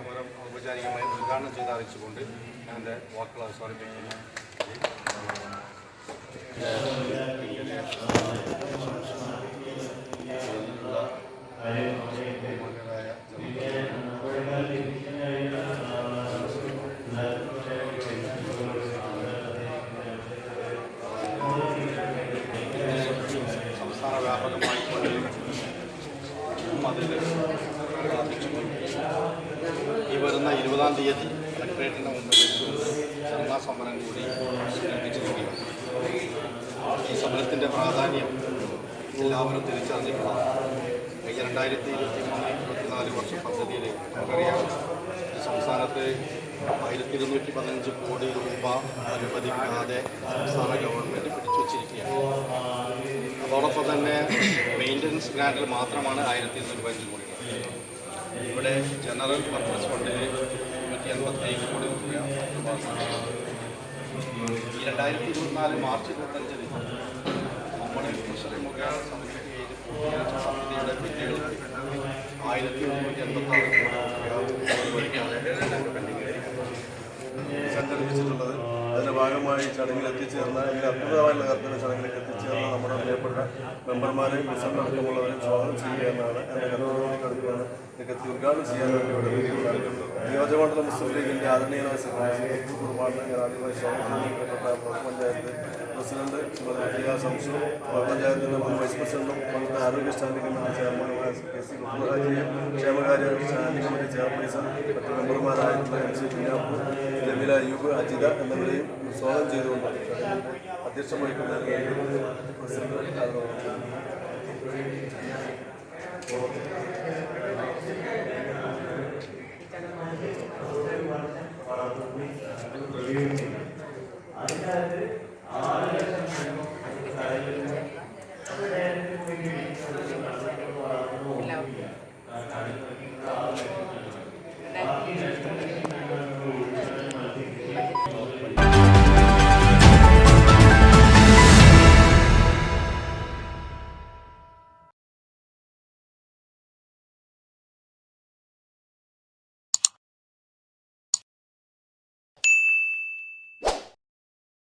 സമരം ഔപചാരികമായി ഉദ്ഘാടനം ചെയ്ത് അറിയിച്ചുകൊണ്ട് ഞാൻ എന്റെ വാക്കുകൾ അവസാനിപ്പിക്കുന്നു. സംസ്ഥാന വ്യാപകമായി അതിൽ സ്ഥാപിച്ചുകൊണ്ട് ഈ ഇരുപതാം തീയതി കളക്ട്രേറ്റിന് മുമ്പിൽ ക്ഷമാ സമരം കൂടി സംഘടിപ്പിച്ചിരിക്കുകയാണ്. ഈ സമരത്തിന്റെ പ്രാധാന്യം എല്ലാവരും തിരിച്ചറിഞ്ഞിട്ടുള്ളതാണ് കഴിഞ്ഞ രണ്ടായിരത്തി ഇരുപത്തി മൂന്ന് ഇരുപത്തിനാല് വർഷ പദ്ധതിയിൽ നമുക്കറിയാം സംസ്ഥാനത്ത് ആയിരത്തി ഇരുന്നൂറ്റി പതിനഞ്ച് കോടി രൂപ അനുവദിക്കാതെ സംസ്ഥാന ഗവൺമെന്റ് പിടിച്ചു വച്ചിരിക്കുകയാണ് അതോടൊപ്പം തന്നെ മെയിന്റനൻസ് ഗ്രാൻഡിൽ മാത്രമാണ് ആയിരത്തി ഇരുന്നൂറ്റി പതിനഞ്ച് കോടി ഇവിടെ ജനറൽ പർപ്പസ് ഫണ്ടിൽ നൂറ്റി എൺപത്തേഴ് കോടി രൂപ. ഈ രണ്ടായിരത്തി ഇരുപത്തിനാല് മാർച്ച് ഇരുപത്തഞ്ചിന് നമ്മുടെ ട്രഷറി മുഖേന സമിതി പൂർത്തീകരിച്ച സമിതിയുടെ ബില്ലുകൾ ആയിരത്തി മുന്നൂറ്റി എൺപത്തി ആറ് കോടി സംഘടിപ്പിച്ചിട്ടുള്ളത് അതിന്റെ ഭാഗമായി ചടങ്ങിൽ എത്തിച്ചേർന്ന ഇതിൽ അത്ഭുതമായുള്ള കർത്തവ്യ ചടങ്ങിലേക്ക് എത്തിച്ചേർന്ന നമ്മുടെ പ്രിയപ്പെട്ട മെമ്പർമാരെയും മിസങ്ങൾ അടക്കമുള്ളവരെയും സ്വാഗതം ചെയ്യുക എന്നാണ് എന്റെ കർത്തവ്യം കടക്കുകയാണ് ഇതൊക്കെ ഉദ്ഘാടനം ചെയ്യാൻ ഇവിടെ. നിയോജകമണ്ഡലം മുസ്ലിം ലീഗിന്റെ ആദരണീയനായ സെക്രട്ടറി കുർബാന ഞാൻ ആദ്യമായി സ്വാഗതപ്പെട്ട block panchayat president Shrimati Samsu block പഞ്ചായത്തിന്റെ മുൻ വൈസ് പ്രസിഡന്റും അവിടുത്തെ ആരോഗ്യ സ്റ്റാൻഡിംഗ് കമ്മിറ്റി ചെയർമാനുമായ കെ സി കുമാരാജിയെ ക്ഷേമകാര്യ സ്റ്റാൻഡിംഗ് കമ്മിറ്റി ചെയർപേഴ്സൺ മറ്റു മെമ്പർമാരായിട്ടുള്ള എം സി കുഞ്ഞാപ്പു ജമീല അയ്യൂബ് അജിത എന്നിവരെയും സ്വാഗതം ചെയ്തുകൊണ്ട് അധ്യക്ഷം വഹിക്കുന്നതിന് വേണ്ടി പ്രസിഡന്റ്